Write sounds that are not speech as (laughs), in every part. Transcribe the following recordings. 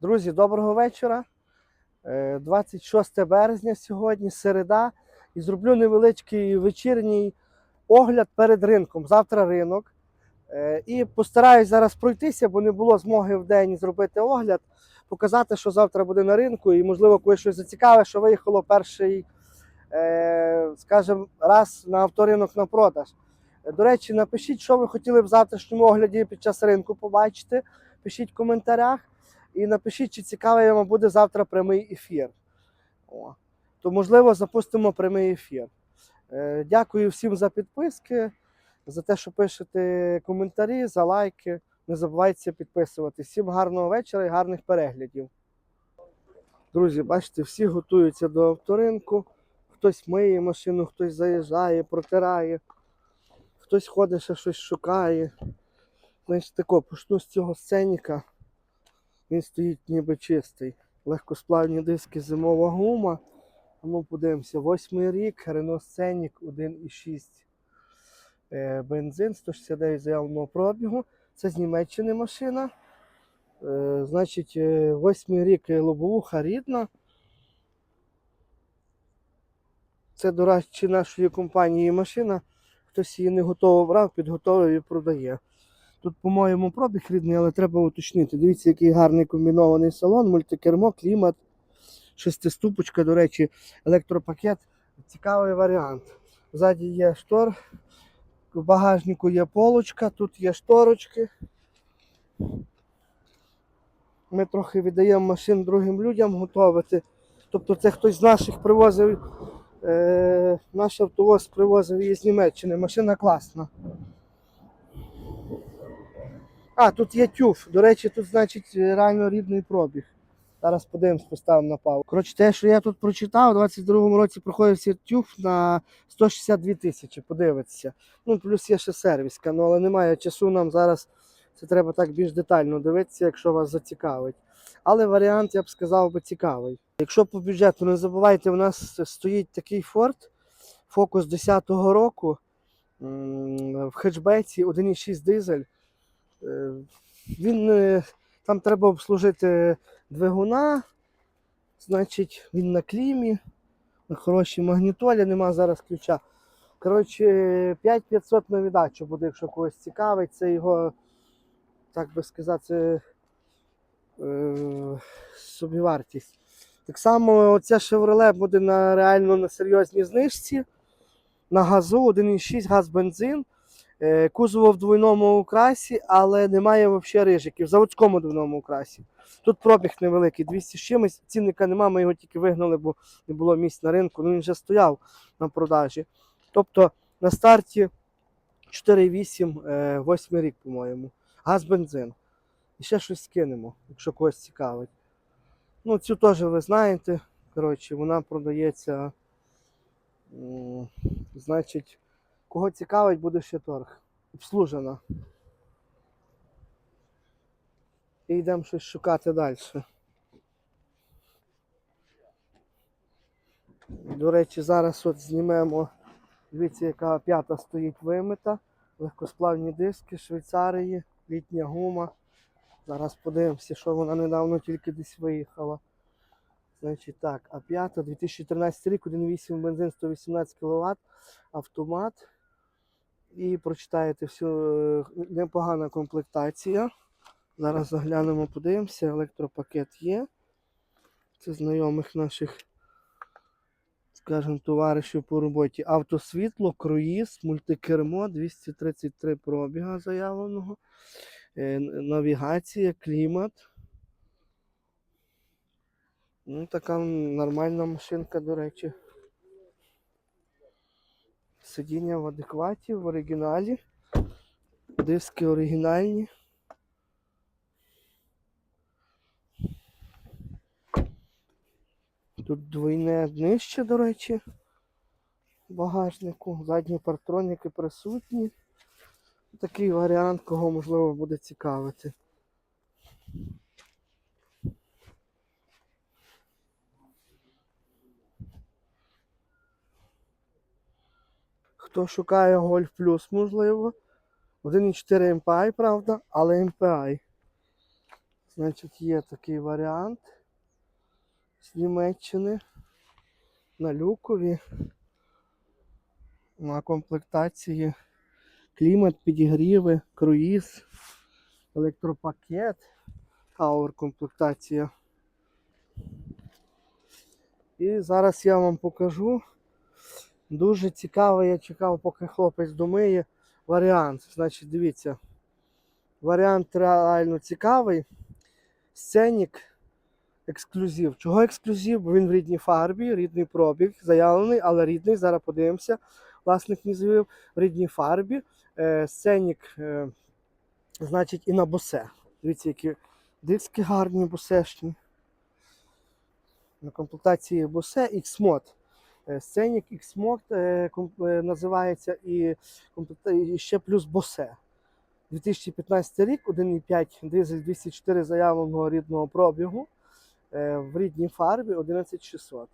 Друзі, доброго вечора. Е, 26 березня сьогодні, середа. І зроблю невеличкий вечірній огляд перед ринком. Завтра ринок. Е, І постараюсь зараз пройтися, бо не було змоги в день зробити огляд, показати, що завтра буде на ринку, і, можливо, когось щось зацікаве, що виїхало перший, е, скажімо, раз на авторинок на продаж. Е, До речі, напишіть, що ви хотіли б в завтрашньому огляді під час ринку побачити. Пишіть в коментарях. І напишіть, чи цікавий вам буде завтра прямий ефір. О. То, можливо, запустимо прямий ефір. Е, дякую всім за підписки, за те, що пишете коментарі, за лайки. Не забувайте підписуватися. Всім гарного вечора і гарних переглядів. Друзі, бачите, всі готуються до авторинку. Хтось миє машину, хтось заїжджає, протирає, хтось ходить, ще щось шукає. Значить, тако, почну з цього сценіка. Він стоїть ніби чистий. Легкосплавні диски, зимова гума. Ну, подивимося, восьмий рік, Renault Scenic 1,6 е, бензин, 169 заявленого пробігу. Це з Німеччини машина. Е, значить, е, восьмий рік лобовуха рідна. Це, до речі, нашої компанії машина. Хтось її не готово брав, підготовив і продає. Тут, по-моєму, пробіг рідний, але треба уточнити. Дивіться, який гарний комбінований салон, мультикермо, клімат, шестиступочка, до речі, електропакет. Цікавий варіант. Ззаді є штор, в багажнику є полочка, тут є шторочки. Ми трохи віддаємо машин другим людям готувати. Тобто це хтось з наших привозив, е, наш автовоз привозив її з Німеччини. Машина класна. А, тут є тюф. До речі, тут, значить, реально рідний пробіг. Зараз подивимось, поставимо на паузу. Коротше, те, що я тут прочитав, у 22-му році проходився тюф на 162 тисячі, подивитися. Ну, плюс є ще сервіска, ну але немає часу нам зараз. Це треба так більш детально дивитися, якщо вас зацікавить. Але варіант, я б сказав, би цікавий. Якщо по бюджету не забувайте, у нас стоїть такий Ford Focus 10-го року в хетчбеці 1,6 дизель. Е, Він е, там треба обслужити двигуна, значить, він на клімі, на хорошій магнітолі, нема зараз ключа. Коротше, 5500 на віддачу буде, якщо когось цікавить. Це його, так би сказати, е, собівартість. Так само оця Chevrolet буде на реально на серйозній знижці. На газу 1,6 газ бензин. Е, Кузово в двойному окрасі, але немає взагалі рижиків. В заводському двойному окрасі. Тут пробіг невеликий, 200 з чимось. Цінника нема, ми його тільки вигнали, бо не було місць на ринку. Ну він вже стояв на продажі. Тобто на старті 4,8, е, 8 рік, по-моєму. Газ бензин. І ще щось скинемо, якщо когось цікавить. Ну, цю теж ви знаєте. Коротше, вона продається. Значить. Кого цікавить, буде ще торг. Обслужена. І йдемо щось шукати далі. До речі, зараз от знімемо. Дивіться, яка п'ята стоїть вимита. Легкосплавні диски, Швейцарії, літня гума. Зараз подивимося, що вона недавно тільки десь виїхала. Значить так, а п'ята 2013 рік, 1,8 бензин 118 кВт, автомат. І прочитаєте всю е, непогана комплектація. Зараз заглянемо, подивимося. Електропакет є. Це знайомих наших, скажімо, товаришів по роботі. Автосвітло, круїз, мультикермо, 233 пробіга заявленого. Е, Навігація, клімат. Ну, така нормальна машинка, до речі. Сидіння в адекваті, в оригіналі. Диски оригінальні. Тут двойне днище, до речі, багажнику. Задні партроніки присутні. Такий варіант, кого можливо буде цікавити. Хто шукає Golf Plus, можливо. 1,4 MPI, правда, але MPI. Значить, є такий варіант з Німеччини на люкові. На комплектації клімат, підігріви, круїз, електропакет, Power комплектація. І зараз я вам покажу. Дуже цікавий, я чекав, поки хлопець домиє варіант. Значить, дивіться. Варіант реально цікавий. Сценік ексклюзив. Чого ексклюзив? Він в рідній фарбі, рідний пробіг, заявлений, але рідний. Зараз подивимося. Власник не заявив в рідній фарбі. Е, сценік, е, значить, і на босе. Дивіться, які диски гарні босешні. На комплектації босе X-Mod. Е, Сценік X-Mod е, е, називається і, і ще плюс босе. 2015 рік, 1,5 дизель 204 заявленого рідного пробігу. е, В рідній фарбі 11600.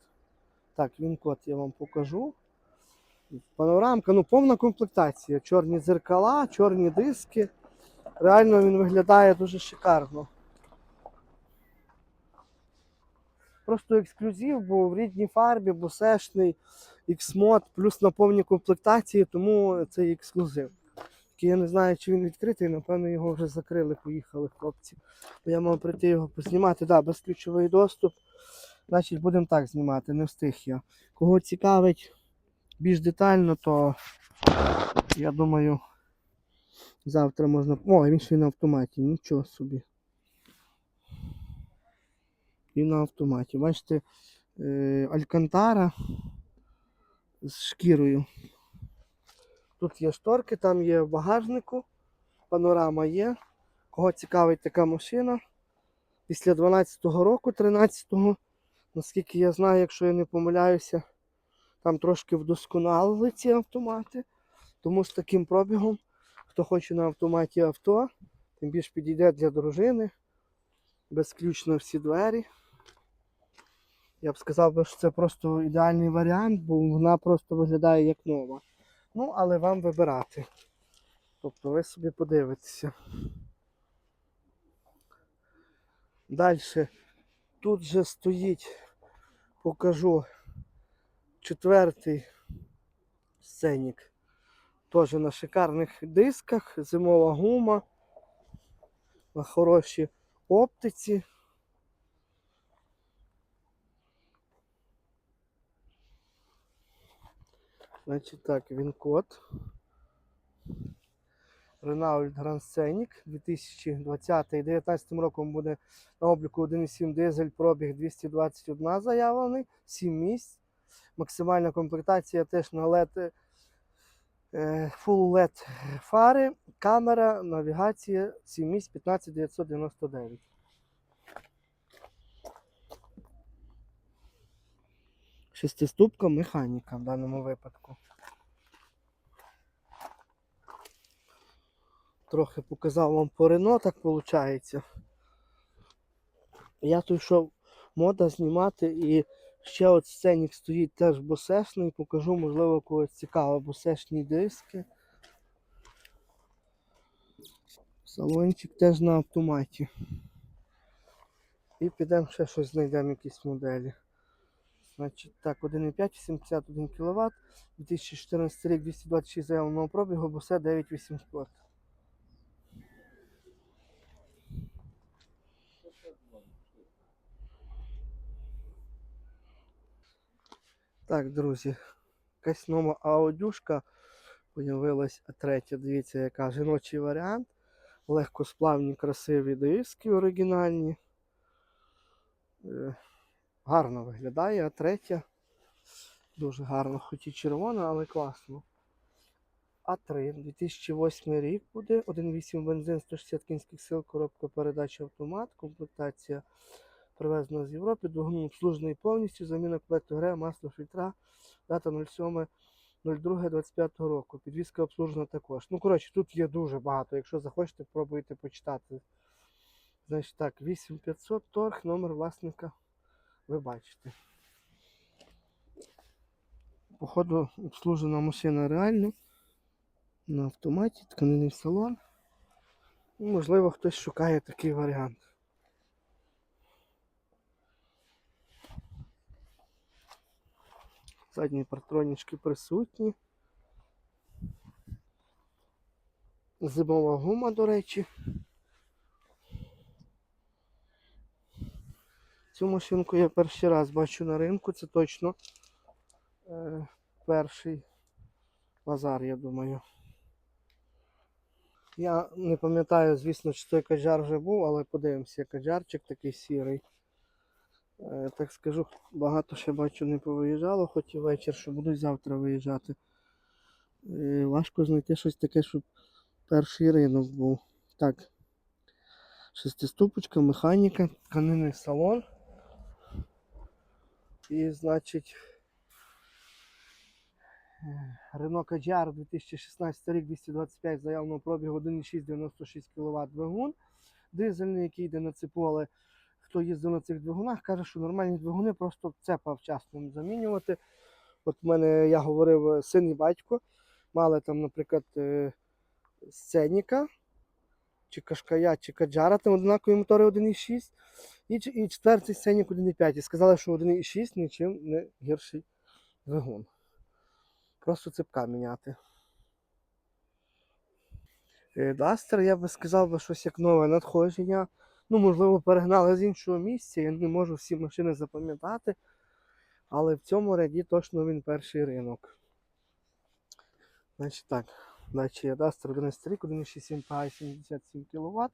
Так, він код я вам покажу. Панорамка, ну повна комплектація. Чорні дзеркала, чорні диски. Реально він виглядає дуже шикарно. Просто ексклюзив, бо в рідній фарбі, босешний, X-Mod, плюс на повній комплектації, тому це ексклюзив. Я не знаю, чи він відкритий, напевно, його вже закрили, поїхали хлопці. Бо я мав прийти його познімати, да, безключовий доступ. Значить, будемо так знімати, не встиг я. Кого цікавить більш детально, то я думаю, завтра можна. О, він ще й на автоматі, нічого собі. І на автоматі. Бачите, е, Алькантара з шкірою. Тут є шторки, там є в багажнику, панорама є. Кого цікавить така машина? Після 12-го року, 13-го, наскільки я знаю, якщо я не помиляюся, там трошки вдосконалили ці автомати. Тому з таким пробігом, хто хоче на автоматі авто, тим більш підійде для дружини. Безключно всі двері. Я б сказав, що це просто ідеальний варіант, бо вона просто виглядає як нова. Ну, але вам вибирати. Тобто ви собі подивитеся. Далі. Тут же стоїть, покажу четвертий сценік. Теж на шикарних дисках, зимова гума, на хорошій оптиці. Значить так, він код. Renault Grand Scenic 2020 19 роком буде на обліку 1,7 дизель, пробіг 221 заявлений, 7 місць. Максимальна комплектація теж на LED, е, Full LED фари, камера, навігація, 7 місць 15999. Шестиступка механіка в даному випадку. Трохи показав вам по Рено, так виходить. Я тут йшов мода знімати і ще от сценік стоїть теж босешний. Покажу, можливо, когось цікаво, босешні диски. Салончик теж на автоматі. І підемо ще щось знайдемо, якісь моделі. Значить, так, 1,5, 81 кВт, 2014 рік 226 заявленого пробігу, босе 9800. Так, друзі, якась нова аудюшка появилась, а третя, дивіться, яка жіночий варіант. Легкосплавні, красиві диски оригінальні. Гарно виглядає, а третя дуже гарно, хоч і червона, але класно. А3, 2008 рік буде, 1.8 бензин, 160 кінських сил, коробка передач автомат, комплектація привезена з Європи, двигун обслужений повністю, заміна колекту гре, масло фільтра, дата 07.02.25 року. Підвізка обслужена також. Ну, коротше, тут є дуже багато. Якщо захочете, пробуйте почитати. Значить так, 8500 торг, номер власника ви бачите. Походу, обслужена машина реально. На автоматі, тканиний салон. Можливо, хтось шукає такий варіант. Задні партронічки присутні. Зимова гума, до речі. Цю машинку я перший раз бачу на ринку, це точно е, перший базар, я думаю. Я не пам'ятаю, звісно, чи той каджар вже був, але подивимося, каджарчик такий сірий. Е, так скажу, багато ще бачу не повиїжджало, хоч і вечір, що будуть завтра виїжджати. Е, важко знайти щось таке, щоб перший ринок був. Так. Шестиступочка, механіка, тканинний салон. І, значить, е, Renault Kadjar 2016 рік 225 заявленого пробігу 1,696 кВт двигун. Дизельний, який йде на цепу, але хто їздив на цих двигунах, каже, що нормальні двигуни просто цепа вчасно замінювати. От в мене, я говорив, е, син і батько мали там, наприклад, е, сценіка, чи Кашкая, чи Каджара, там однакові мотори 1,6. І, і четвертий сценік 1,5. І сказали, що 1,6 нічим не гірший двигун. Просто цепка міняти. Е, Дастер, я би сказав, би, щось як нове надходження. Ну, можливо, перегнали з іншого місця. Я не можу всі машини запам'ятати. Але в цьому ряді точно він перший ринок. Значить так, далі є Duster 11 рік, 1,6 МПА, 77 кВт,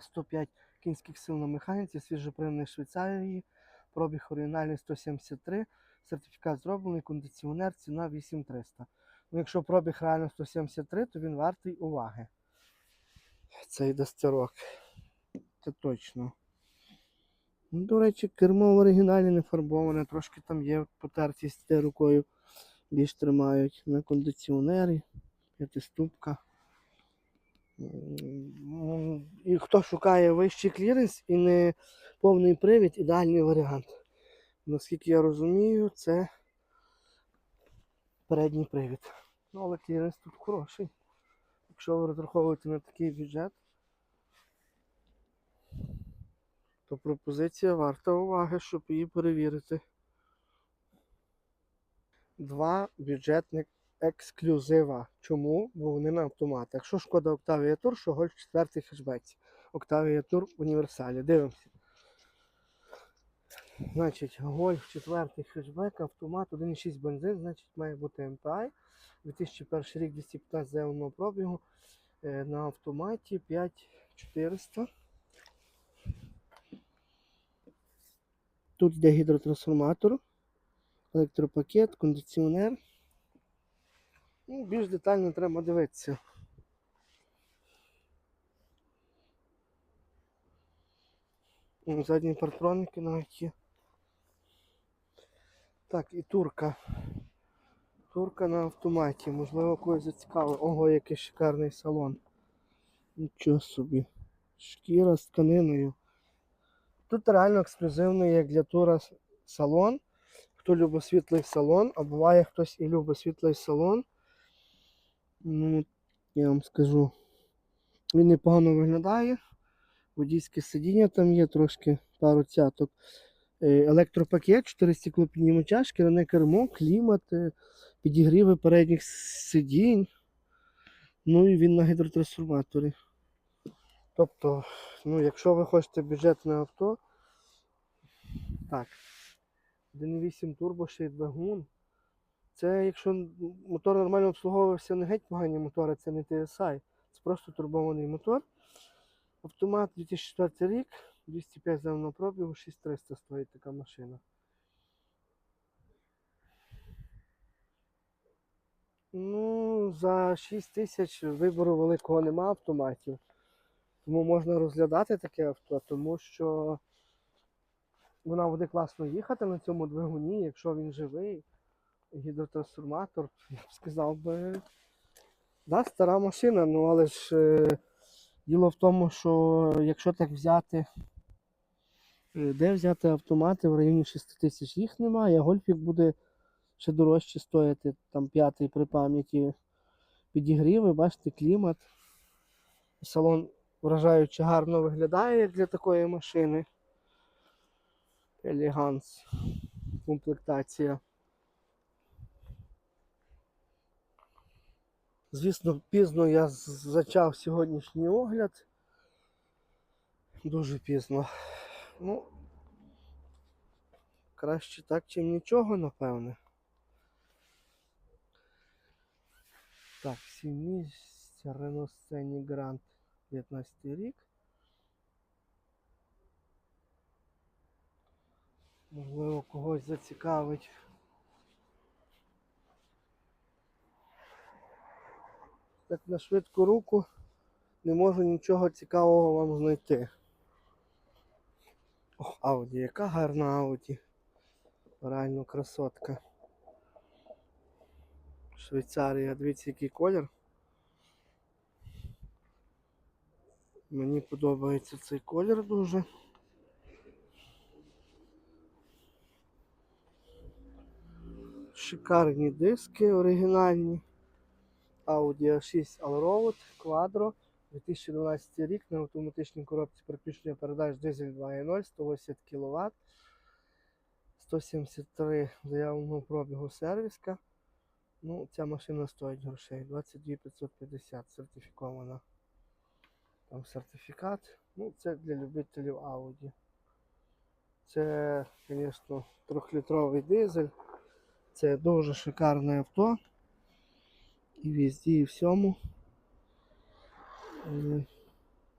105 кінських сил на механіці, свіжопринний Швейцарії, пробіг оригінальний 173, сертифікат зроблений, кондиціонер, ціна 8300. Ну, якщо пробіг реально 173, то він вартий уваги. Цей дастерок. Це точно. Ну, До речі, кермо в оригіналі не фарбоване, трошки там є потертість рукою більш тримають на кондиціонері, п'ятиступка. І хто шукає вищий кліренс і не повний привід, ідеальний варіант. Наскільки я розумію, це передній привід. Ну, але кліренс тут хороший. Якщо ви розраховуєте на такий бюджет, то пропозиція варта уваги, щоб її перевірити. Два бюджетних ексклюзива. Чому? Бо вони на автоматах. Якщо шкода Octavia Tour, що Golf 4 хешбеці. Octavia в універсалі. Дивимося. Значить, Golf 4 хешбек, автомат, 1,6 бензин, значить має бути MPI. 2001 рік 215 заявленого пробігу. Е, На автоматі 5400. Тут йде гідротрансформатор, електропакет, кондиціонер. Ну, більш детально треба дивитися. Задні партроники навіть є. Так, і турка. Турка на автоматі. Можливо, когось зацікавить. Ого, який шикарний салон. Нічого собі. Шкіра з тканиною. Тут реально ексклюзивний, як для тура салон. Хто любить світлий салон, а буває хтось і любить світлий салон. Ну, я вам скажу. Він непогано виглядає. Водійське сидіння там є трошки пару цяток. Е, Електропакет, 4 стеклопіднімача, шкіряне кермо, клімат, е, підігріви передніх сидінь. Ну і він на гідротрансформаторі. Тобто, ну, якщо ви хочете бюджетне авто, так. 1.8 турбо ще й двигун. Це якщо мотор нормально обслуговувався, не геть погані мотори, це не TSI. Це просто турбований мотор. Автомат 2004 рік, 205 земного пробігу, 6300 стоїть така машина. Ну, за 6 тисяч вибору великого нема автоматів. Тому можна розглядати таке авто, тому що вона буде класно їхати на цьому двигуні, якщо він живий. Гідротрансформатор, (laughs) я б сказав би. Да, стара машина, ну але ж е, діло в тому, що якщо так взяти, е, де взяти автомати в районі 6 тисяч їх немає, гольфік буде ще дорожче стояти, там п'ятий при пам'яті. Підігріви, бачите, клімат. Салон вражаюче гарно виглядає, як для такої машини. Елеганс. Комплектація. Звісно, пізно я зачав сьогоднішній огляд. Дуже пізно. Ну, краще так, чим нічого, напевне. Так, 7 місць, Renault Scenic Grand 19 рік. Можливо, когось зацікавить. Так на швидку руку не можу нічого цікавого вам знайти. Ох, Ауді, яка гарна Ауді. Реально красотка. Швейцарія, дивіться, який колір. Мені подобається цей колір дуже. Шикарні диски оригінальні. Audi A6 Allroad Quadro 2012 рік на автоматичній коробці переключення передач дизель 2.0, 180 кВт, 173 заявленого пробігу сервіска. Ну, ця машина стоїть грошей. 22 550 сертифікована. Там сертифікат. Ну, це для любителів Audi. Це, звісно, трьохлітровий дизель. Це дуже шикарне авто. І везде, і всьому. Е,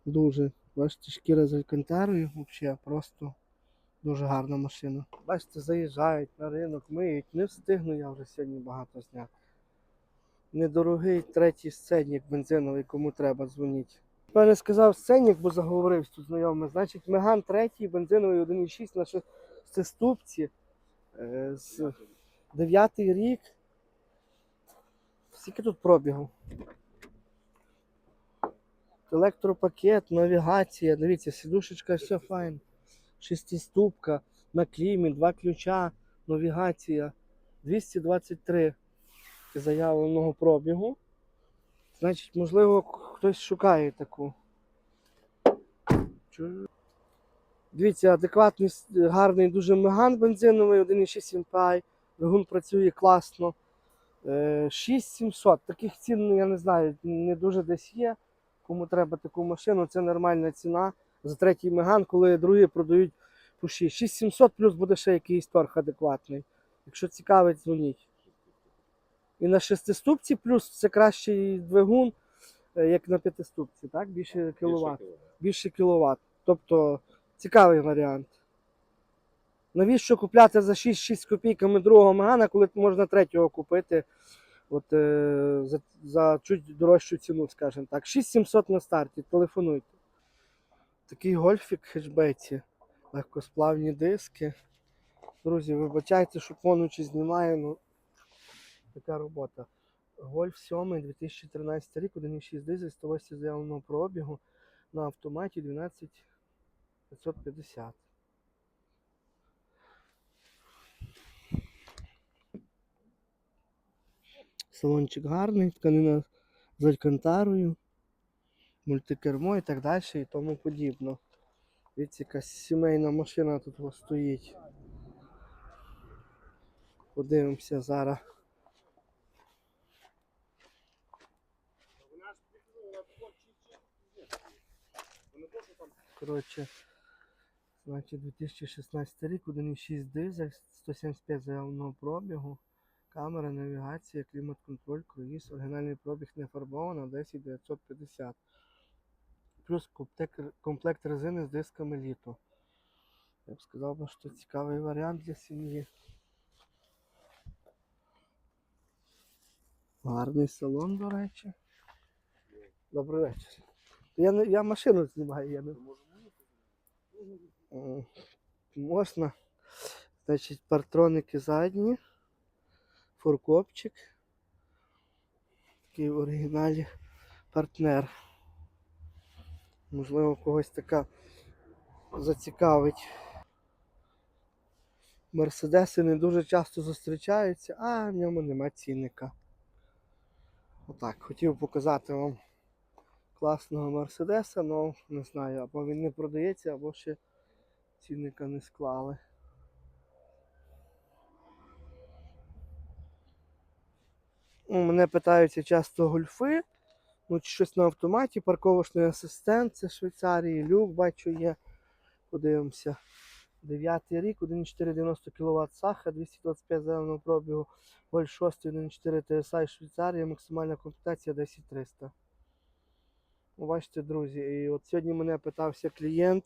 Дуже. Бачите, шкіра з алькантарою, взагалі просто дуже гарна машина. Бачите, заїжджають на ринок, миють. Не встигну я вже сьогодні багато зняти. Недорогий третій сценник бензиновий, кому треба, дзвоніть. Я не сказав сценник, бо заговорився тут знайомий. Значить, Меган третій, бензиновий 1,6 на шестиступці. Е, з 9 рік. Скільки тут пробігу? Електропакет, навігація, дивіться, сідушечка, все файн. Шестиступка, на клімі, два ключа, навігація. 223 заявленого пробігу. Значить, можливо, хтось шукає таку. Дивіться, адекватний, гарний дуже меган бензиновий, 1,6 MPI. Двигун працює класно. Е, 6700. Таких цін, ну, я не знаю, не дуже десь є. Кому треба таку машину, це нормальна ціна за третій меган, коли другі продають по 6. 6700 плюс буде ще якийсь торг адекватний. Якщо цікавить, дзвоніть. І на шестиступці плюс це кращий двигун, е, як на п'ятиступці, так? Більше кіловат. Більше кіловат. Тобто цікавий варіант. Навіщо купляти за 6-6 копійками другого Мегана, коли можна третього купити от, е, за, за чуть дорожчу ціну, скажімо так. 6700 на старті, телефонуйте. Такий гольфік в легкосплавні диски. Друзі, вибачайте, що поночі знімаю, ну така робота. Гольф 7 2013 рік, 1,6 дизель, 180 заявленого пробігу на автоматі 12550. Салончик гарний, тканина з алькантарою, мультикермо і так далі і тому подібно. Дивіться, якась сімейна машина тут ось стоїть. Подивимося зараз. Коротше, значить 2016 рік, 1,6 дизель, 175 заявленого пробігу. Камера, навігація, клімат-контроль, круїз, оригінальний пробіг не фарбовано, 10 950. Плюс комплект, резини з дисками літо. Я б сказав, би, що цікавий варіант для сім'ї. Гарний салон, до речі. Добрий вечір. Я, я машину знімаю, я не. Можна. Значить, партроники задні фуркопчик. Такий в оригіналі партнер. Можливо, когось така зацікавить. Мерседеси не дуже часто зустрічаються, а в ньому нема цінника. Отак, хотів показати вам класного Мерседеса, але не знаю, або він не продається, або ще цінника не склали. Мене питаються часто гольфи, ну, щось на автоматі, парковочний асистент, це Швейцарії, люк, бачу, є. Подивимося. Дев'ятий рік, 1,490 кВт саха, 225 зеленого пробігу, Воль 6, 1,4 TSI Швейцарія, максимальна комплектація 10300. Ну, Бачите, друзі, і от сьогодні мене питався клієнт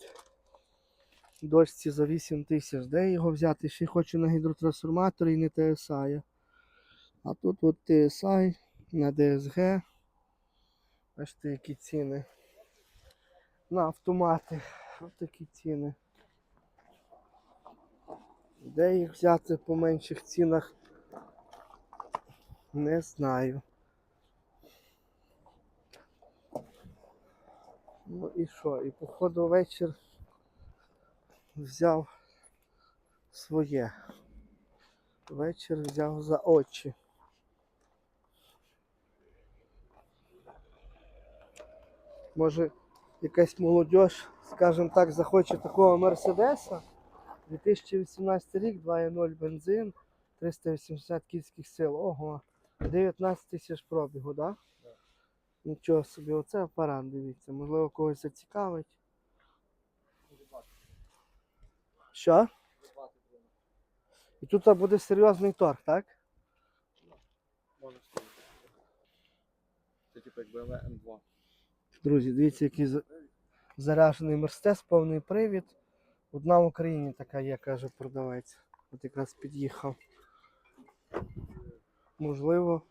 дочці за 8 тисяч. Де його взяти? Ще й хочу на гідротрансформаторі і не TSI. А тут от TSI на DSG. Бачите, які ціни. На автомати. Ось такі ціни. Де їх взяти по менших цінах? Не знаю. Ну і що? І походу вечір взяв своє. Вечір взяв за очі. Може якась молодь, скажімо так, захоче такого Мерседеса. 2018 рік, 2.0 бензин, 380 кінських сил. Ого, 19 тисяч пробігу, так? Да? Нічого собі, оце апарат, дивіться, можливо когось зацікавить. Що? І тут буде серйозний торг, так? Це типу як BMW M2. Друзі, дивіться, який за- заряджений Мерседес, повний привід. Одна в Україні така є, каже продавець. От якраз під'їхав. Можливо,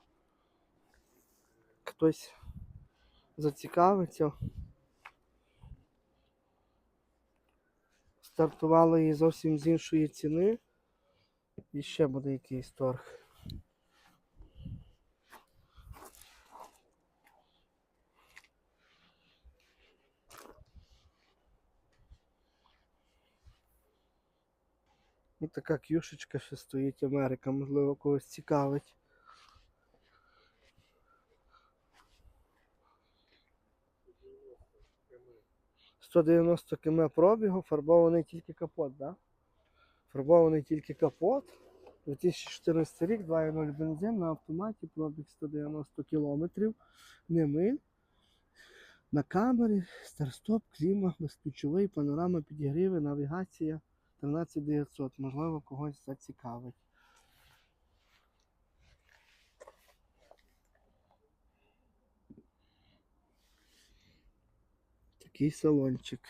хтось зацікавиться. Стартували її зовсім з іншої ціни. І ще буде якийсь торг. Ну, така кюшечка ще стоїть Америка, можливо, когось цікавить. «190 км пробігу, фарбований тільки капот, да? Фарбований тільки капот. 2014 рік, 2.0 бензин на автоматі, пробіг 190 км, не миль. На камері, старт-стоп, кліма, безключовий, панорама, підігріви, навігація. 13900, можливо, когось зацікавить. Такий салончик.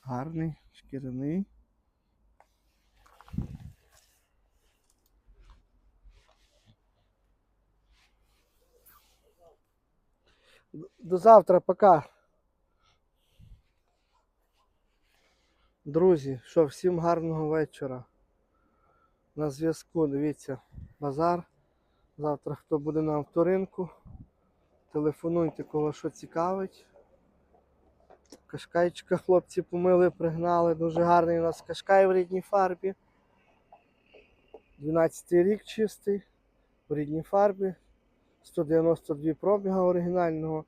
Гарний, шкіряний. До завтра, пока. Друзі, що, всім гарного вечора. На зв'язку, дивіться, базар. Завтра хто буде на авторинку. Телефонуйте, кого що цікавить. Кашкайчика хлопці помили, пригнали. Дуже гарний у нас кашкай в рідній фарбі. 12 рік чистий, в рідній фарбі. 192 пробіга оригінального.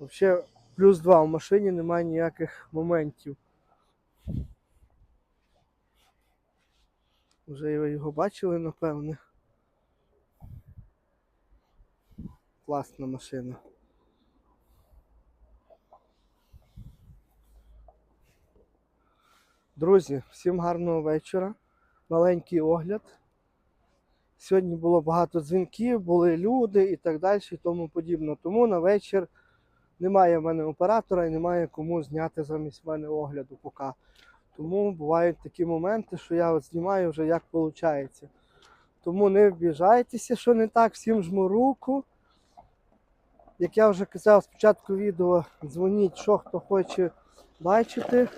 Взагалі, плюс 2 в машині, немає ніяких моментів. Вже ви його бачили, напевне. Класна машина. Друзі, всім гарного вечора. Маленький огляд. Сьогодні було багато дзвінків, були люди і так далі, і тому подібне. Тому на вечір немає в мене оператора і немає кому зняти замість мене огляду поки. Тому бувають такі моменти, що я от знімаю вже як виходить. Тому не вбіжайтеся, що не так, всім жму руку. Як я вже казав спочатку відео, дзвоніть, що хто хоче бачити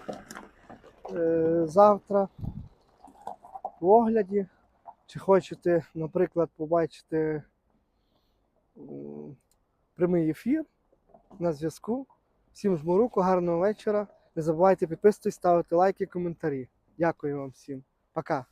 е, завтра в огляді. Чи хочете, наприклад, побачити прямий ефір на зв'язку. Всім жму руку, гарного вечора. Не забувайте підписуватись, ставити лайки, коментарі. Дякую вам всім. Пока.